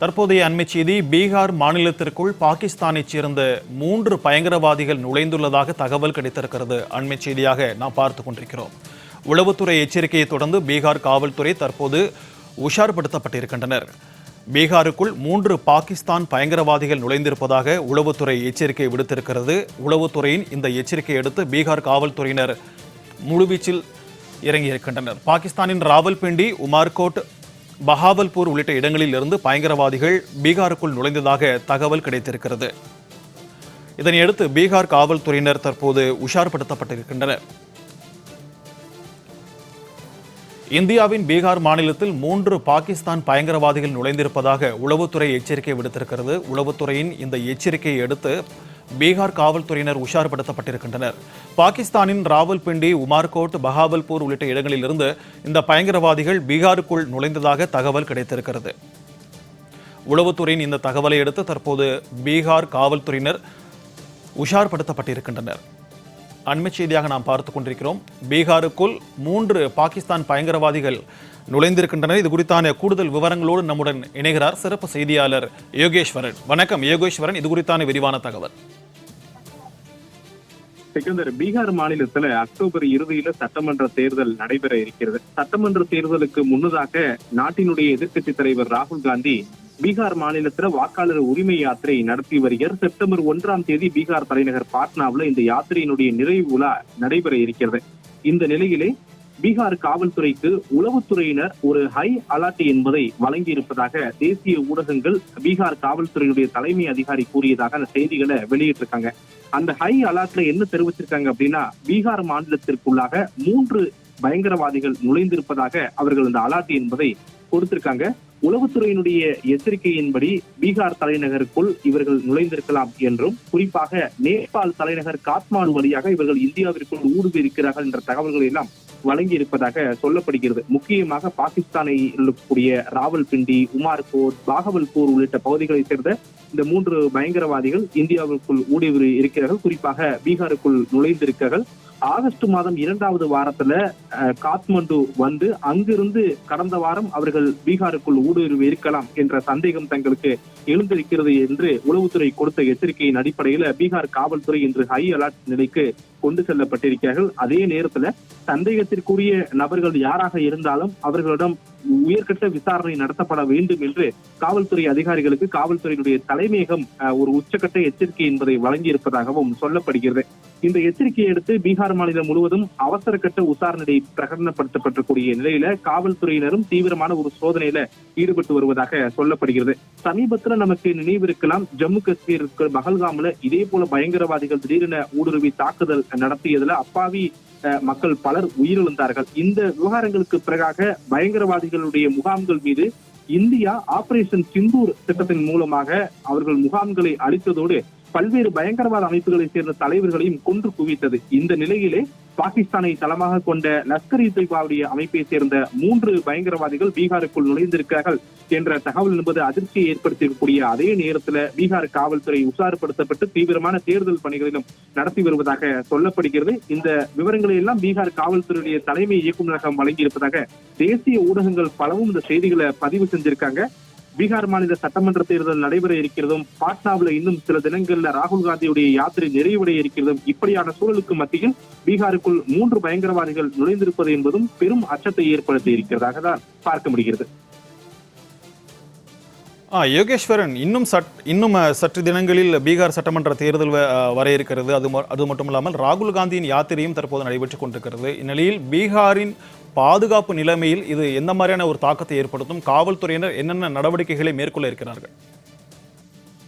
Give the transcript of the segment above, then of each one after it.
தற்போதைய அண்மை செய்தி பீகார் மாநிலத்திற்குள் பாகிஸ்தானைச் சேர்ந்த மூன்று பயங்கரவாதிகள் நுழைந்துள்ளதாக தகவல் கிடைத்திருக்கிறது. அண்மை செய்தியாக நாம் பார்த்து கொண்டிருக்கிறோம். உளவுத்துறை எச்சரிக்கையை தொடர்ந்து பீகார் காவல்துறை தற்போது உஷார்படுத்தப்பட்டிருக்கின்றனர். பீகாருக்குள் மூன்று பாகிஸ்தான் பயங்கரவாதிகள் நுழைந்திருப்பதாக உளவுத்துறை எச்சரிக்கை விடுத்திருக்கிறது. உளவுத்துறையின் இந்த எச்சரிக்கையை அடுத்து பீகார் காவல்துறையினர் முழுவீச்சில் இறங்கியிருக்கின்றனர். பாகிஸ்தானின் ராவல்பிண்டி உமார்கோட் பஹாவல்பூர் உள்ளிட்ட இடங்களில் இருந்து பயங்கரவாதிகள் பீகாருக்குள் நுழைந்ததாக தகவல் கிடைத்திருக்கிறது. இதனையடுத்து பீகார் காவல்துறையினர் தற்போது உஷார்படுத்தப்பட்டிருக்கின்றனர். இந்தியாவின் பீகார் மாநிலத்தில் மூன்று பாகிஸ்தான் பயங்கரவாதிகள் நுழைந்திருப்பதாக உளவுத்துறை எச்சரிக்கை விடுத்திருக்கிறது. உளவுத்துறையின் இந்த எச்சரிக்கையை அடுத்து பீகார் காவல்துறையினர் உஷார்படுத்தப்பட்டிருக்கின்றனர். பாகிஸ்தானின் ராவல்பிண்டி உமார்கோட் பஹாவல்பூர் உள்ளிட்ட இடங்களிலிருந்து இந்த பயங்கரவாதிகள் பீகாருக்குள் நுழைந்ததாக தகவல் கிடைத்திருக்கிறது. உளவுத்துறையின் இந்த தகவலை அடுத்து தற்போது பீகார் காவல்துறையினர் உஷார்படுத்தப்பட்டிருக்கின்றனர். அண்மைச் செய்தியாக நாம் பார்த்துக் கொண்டிருக்கிறோம். பீகாருக்குள் மூன்று பாகிஸ்தான் பயங்கரவாதிகள் நுழைந்திருக்கின்றனர். இது குறித்தான கூடுதல் விவரங்களோடு நம்முடன் இணைகிறார் சிறப்பு செய்தியாளர் யோகேஸ்வரன். வணக்கம் யோகேஸ்வரன். இது குறித்தான விரிவான தகவல். செகந்தர் பீகார் மாநிலத்துல அக்டோபர் இறுதியில சட்டமன்ற தேர்தல் நடைபெற இருக்கிறது. சட்டமன்ற தேர்தலுக்கு முன்னதாக நாட்டினுடைய எதிர்க்கட்சி தலைவர் ராகுல் காந்தி பீகார் மாநிலத்துல வாக்காளர் உரிமை யாத்திரை நடத்தி வருகிறார். செப்டம்பர் ஒன்றாம் தேதி பீகார் தலைநகர் பாட்னாவில் இந்த யாத்திரையினுடைய நிறைவு விழா நடைபெற இருக்கிறது. இந்த நிலையிலே பீகார் காவல்துறைக்கு உளவுத்துறையினர் ஒரு ஹை அலர்ட் என்பதை வழங்கியிருப்பதாக தேசிய ஊடகங்கள் பீகார் காவல்துறையினுடைய தலைமை அதிகாரி கூறியதாக அந்த செய்திகளை வெளியிட்டிருக்காங்க. அந்த ஹை அலர்ட்ல என்ன தெரிவிச்சிருக்காங்க அப்படின்னா பீகார் மாநிலத்திற்குள்ளாக மூன்று பயங்கரவாதிகள் நுழைந்திருப்பதாக அவர்கள் அந்த அலாட்டி என்பதை கொடுத்திருக்காங்க. உளவுத்துறையினுடைய எச்சரிக்கையின்படி பீகார் தலைநகருக்குள் இவர்கள் நுழைந்திருக்கலாம் என்றும் குறிப்பாக நேபாள் தலைநகர் காத்மாண்டு வழியாக இவர்கள் இந்தியாவிற்குள் ஊடுருவி இருக்கிறார்கள் என்ற தகவல்களை எல்லாம் வழங்கி இருப்பதாக சொல்லப்படுகிறது. முக்கியமாக பாகிஸ்தானில் இருக்கக்கூடிய ராவல்பிண்டி உமார்கோட் பாகவல்பூர் உள்ளிட்ட பகுதிகளைச் சேர்ந்த இந்த மூன்று பயங்கரவாதிகள் இந்தியாவிற்குள் ஊடுருவி இருக்கிறார்கள் குறிப்பாக பீகாருக்குள் நுழைந்திருக்கிறார்கள். ஆகஸ்ட் மாதம் இரண்டாவது வாரத்துல காத்மண்டு வந்து அங்கிருந்து கடந்த வாரம் அவர்கள் பீகாருக்குள் ஊடுருவி இருக்கலாம் என்ற சந்தேகம் தங்களுக்கு எழுந்திருக்கிறது என்று உளவுத்துறை கொடுத்த எச்சரிக்கையின் அடிப்படையில பீகார் காவல்துறை இன்று ஹை அலர்ட் நிலைக்கு கொண்டு செல்லப்பட்டிருக்கிறார்கள். அதே நேரத்துல சந்தேகத்திற்குரிய நபர்கள் யாராக இருந்தாலும் அவர்களிடம் உயர்கட்ட விசாரணை நடத்தப்பட வேண்டும் என்று காவல்துறை அதிகாரிகளுக்கு காவல்துறையினுடைய தலைமையகம் அஹ், ஒரு உச்சக்கட்ட எச்சரிக்கை என்பதை வழங்கி இருப்பதாகவும் சொல்லப்படுகிறது. இந்த எச்சரிக்கையை அடுத்து பீகார் மாநிலம் முழுவதும் அவசர கட்ட விசாரணை பிரகடனப்படுத்தப்பட்டிருக்கூடிய நிலையில காவல்துறையினரும் தீவிரமான ஒரு சோதனையில ஈடுபட்டு வருவதாக சொல்லப்படுகிறது. சமீபத்துல நமக்கு நினைவிருக்கலாம் ஜம்மு காஷ்மீர் இருக்கிற பகல்காம்ல இதே போல பயங்கரவாதிகள் திடீரென ஊடுருவி தாக்குதல் நடத்தியதுல அப்பாவி அஹ், மக்கள் பலர் உயிரிழந்தார்கள். இந்த விவகாரங்களுக்கு பிறகாக பயங்கரவாதிகளுடைய முகாம்கள் மீது இந்தியா ஆபரேஷன் சிந்தூர் திட்டத்தின் மூலமாக அவர்கள் முகாம்களை அளித்ததோடு பல்வேறு பயங்கரவாத அமைப்புகளை சேர்ந்த தலைவர்களையும் கொன்று குவித்தது. இந்த நிலையிலே பாகிஸ்தானை தளமாக கொண்ட லஷ்கர் இ தொய்பாவுடைய அமைப்பை சேர்ந்த மூன்று பயங்கரவாதிகள் பீகாருக்குள் நுழைந்திருக்கிறார்கள் என்ற தகவல் என்பது அதிர்ச்சியை ஏற்படுத்தியிருக்கக்கூடிய அதே நேரத்துல பீகார் காவல்துறை உஷார்படுத்தப்பட்டு தீவிரமான தேர்தல் பணிகளிலும் நடத்தி வருவதாக சொல்லப்படுகிறது. இந்த விவரங்களை எல்லாம் பீகார் காவல்துறையுடைய தலைமை இயக்குநரகம் வழங்கியிருப்பதாக தேசிய ஊடகங்கள் பலவும் இந்த செய்திகளை பதிவு செஞ்சிருக்காங்க. பீகார் மாநில சட்டமன்ற தேர்தல் நடைபெற இருக்கிறதும் பாட்னாவில் இன்னும் சில தினங்கள்ல ராகுல் காந்தியுடைய யாத்திரை நிறைவடைய இருக்கிறதும் இப்படியான சூழலுக்கு மத்தியில் பீகாருக்குள் மூன்று பயங்கரவாதிகள் நுழைந்திருப்பது என்பதும் பெரும் அச்சத்தை ஏற்படுத்தி இருக்கிறதாக தான் பார்க்க முடிகிறது. ஆ யோகேஸ்வரன் இன்னும் சட் இன்னும் சற்று தினங்களில் பீகார் சட்டமன்ற தேர்தல் வர இருக்கிறது. அது அது மட்டும் இல்லாமல் ராகுல் காந்தியின் யாத்திரையும் தற்போது நடைபெற்றுக் கொண்டிருக்கிறது. இந்நிலையில் பீகாரின் பாதுகாப்பு நிலைமையில் இது எந்த மாதிரியான ஒரு தாக்கத்தை ஏற்படுத்தும்? காவல்துறையினர் என்னென்ன நடவடிக்கைகளை மேற்கொள்ள இருக்கிறார்கள்?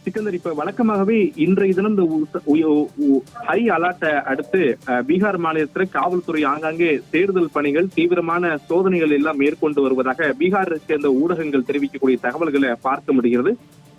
சிக்கந்தர் இப்ப வழக்கமாகவே இன்றைய தினம் இந்த உ- ஹை அலர்ட்டை அடுத்து அஹ், பீகார் மாநிலத்துல காவல்துறை ஆங்காங்கே தேர்தல் பணிகள் தீவிரமான சோதனைகள் எல்லாம் மேற்கொண்டு வருவதாக பீகாரை சேர்ந்த ஊடகங்கள் தெரிவிக்கக்கூடிய தகவல்களை பார்க்க முடிகிறது.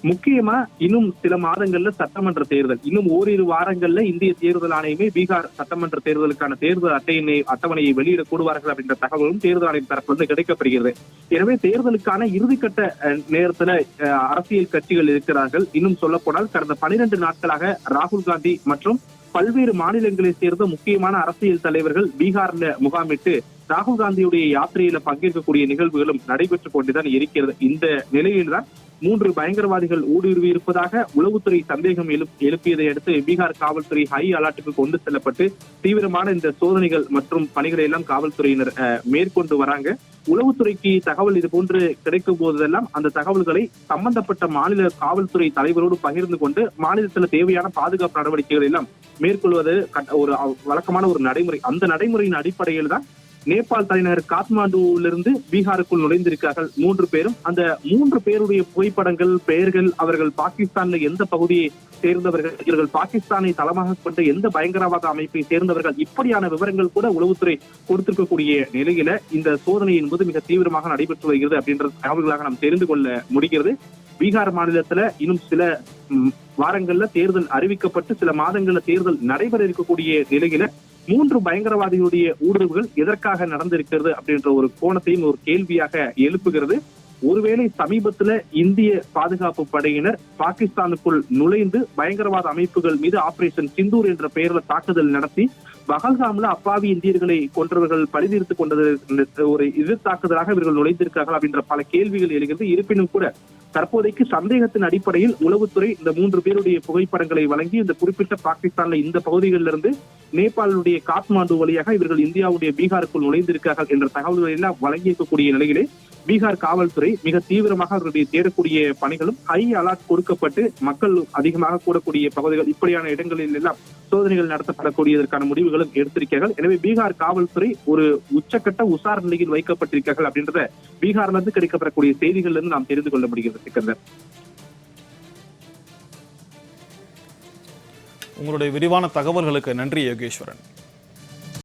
முக்கியமா இன்னும் சில மாதங்கள்ல சட்டமன்ற தேர்தல். இன்னும் ஓரிரு வாரங்கள்ல இந்திய தேர்தல் ஆணையமே பீகார் சட்டமன்ற தேர்தலுக்கான தேர்தல் அட்டையினை அட்டவணையை வெளியிட கூடுவார்கள் அப்படின்ற தகவலும் தேர்தல் ஆணையம் தரப்பிலிருந்து கிடைக்கப்படுகிறது. எனவே தேர்தலுக்கான இறுதிக்கட்ட அஹ், நேரத்துல அஹ், அரசியல் கட்சிகள் இருக்கிறார்கள். இன்னும் சொல்ல போனால் கடந்த பனிரெண்டு நாட்களாக ராகுல் காந்தி மற்றும் பல்வேறு மாநிலங்களைச் சேர்ந்த முக்கியமான அரசியல் தலைவர்கள் பீகார்ல முகாமிட்டு ராகுல் காந்தியுடைய யாத்திரையில பங்கேற்கக்கூடிய நிகழ்வுகளும் நடைபெற்றுக் கொண்டுதான் இருக்கிறது. இந்த நிலையில்தான் மூன்று பயங்கரவாதிகள் ஊடுருவி இருப்பதாக உளவுத்துறை சந்தேகம் எழுப்பியதை அடுத்து பீகார் காவல்துறை ஹை அலர்ட்டுக்கு கொண்டு செல்லப்பட்டு தீவிரமான இந்த சோதனைகள் மற்றும் பணிகளை எல்லாம் காவல்துறையினர் மேற்கொண்டு வராங்க. உளவுத்துறைக்கு தகவல் இது போன்று கிடைக்கும் போதெல்லாம் அந்த தகவல்களை சம்பந்தப்பட்ட மாநில காவல்துறை தலைவரோடு பகிர்ந்து கொண்டு மாநிலத்தில் தேவையான பாதுகாப்பு நடவடிக்கைகள் எல்லாம் மேற்கொள்வது ஒரு வழக்கமான ஒரு நடைமுறை. அந்த நடைமுறையின் அடிப்படையில் தான் நேபாள் தலைநகர் காத்மாண்டுவிலிருந்து பீகாருக்குள் நுழைந்திருக்கிறார்கள். மூன்று பேரும் அந்த மூன்று பேருடைய புகைப்படங்கள் பெயர்கள் அவர்கள் பாகிஸ்தான்ல எந்த பகுதியை சேர்ந்தவர்கள் இவர்கள் பாகிஸ்தானை தளமாக கொண்ட எந்த பயங்கரவாத அமைப்பை சேர்ந்தவர்கள் இப்படியான விவரங்கள் கூட உளவுத்துறை கொடுத்திருக்கக்கூடிய நிலையில இந்த சோதனையின் போது மிக தீவிரமாக நடைபெற்று வருகிறது அப்படின்ற தகவல்களாக நாம் தெரிந்து கொள்ள முடிகிறது. பீகார் மாநிலத்துல இன்னும் சில வாரங்கள்ல தேர்தல் அறிவிக்கப்பட்டு சில மாதங்கள்ல தேர்தல் நடைபெற இருக்கக்கூடிய நிலையில மூன்று பயங்கரவாதிகளுடைய ஊடுருவுகள் எதற்காக நடந்திருக்கிறது அப்படின்ற ஒரு கோணத்தையும் ஒரு கேள்வியாக எழுப்புகிறது. ஒருவேளை சமீபத்துல இந்திய பாதுகாப்பு படையினர் பாகிஸ்தானுக்குள் நுழைந்து பயங்கரவாத அமைப்புகள் மீது ஆபரேஷன் சிந்தூர் என்ற பெயர்ல தாக்குதல் நடத்தி பகல்காம்ல அப்பாவி இந்தியர்களை கொன்றவர்கள் பழிதீர்த்து கொண்டது ஒரு எதிர் தாக்குதலாக இவர்கள் நுழைந்திருக்கிறார்கள் அப்படின்ற பல கேள்விகள் எழுகிறது. இருப்பினும் கூட தற்போதைக்கு சந்தேகத்தின் அடிப்படையில் உளவுத்துறை இந்த மூன்று பேருடைய புகைப்படங்களை வழங்கி இந்த குறிப்பிட்ட பாகிஸ்தான்ல இந்த பகுதிகளிலிருந்து நேபாளுடைய காத்மாண்டு வழியாக இவர்கள் இந்தியாவுடைய பீகாருக்குள் நுழைந்திருக்கிறார்கள் என்ற தகவல்களை எல்லாம் வழங்கியிருக்கக்கூடிய நிலையிலே பீகார் காவல்துறை மிக தீவிரமாக அவர்களுடைய தேடக்கூடிய பணிகளும் ஹை அலர்ட் கொடுக்கப்பட்டு மக்கள் அதிகமாக கூடக்கூடிய பகுதிகள் இப்படியான இடங்களில் எல்லாம் சோதனைகள் நடத்தப்படக்கூடியதற்கான முடிவுகளும் எடுத்திருக்கிறார்கள். எனவே பீகார் காவல்துறை ஒரு உச்சக்கட்ட உசார் நிலையில் வைக்கப்பட்டிருக்கிறார்கள் அப்படின்றத பீகார்ல இருந்து கிடைக்கப்படக்கூடிய செய்திகள்ல இருந்து நாம் தெரிந்து கொள்ள முடிகிறது சிக்கந்தர். உங்களுடைய விரிவான தகவல்களுக்கு நன்றி யோகேஸ்வரன்.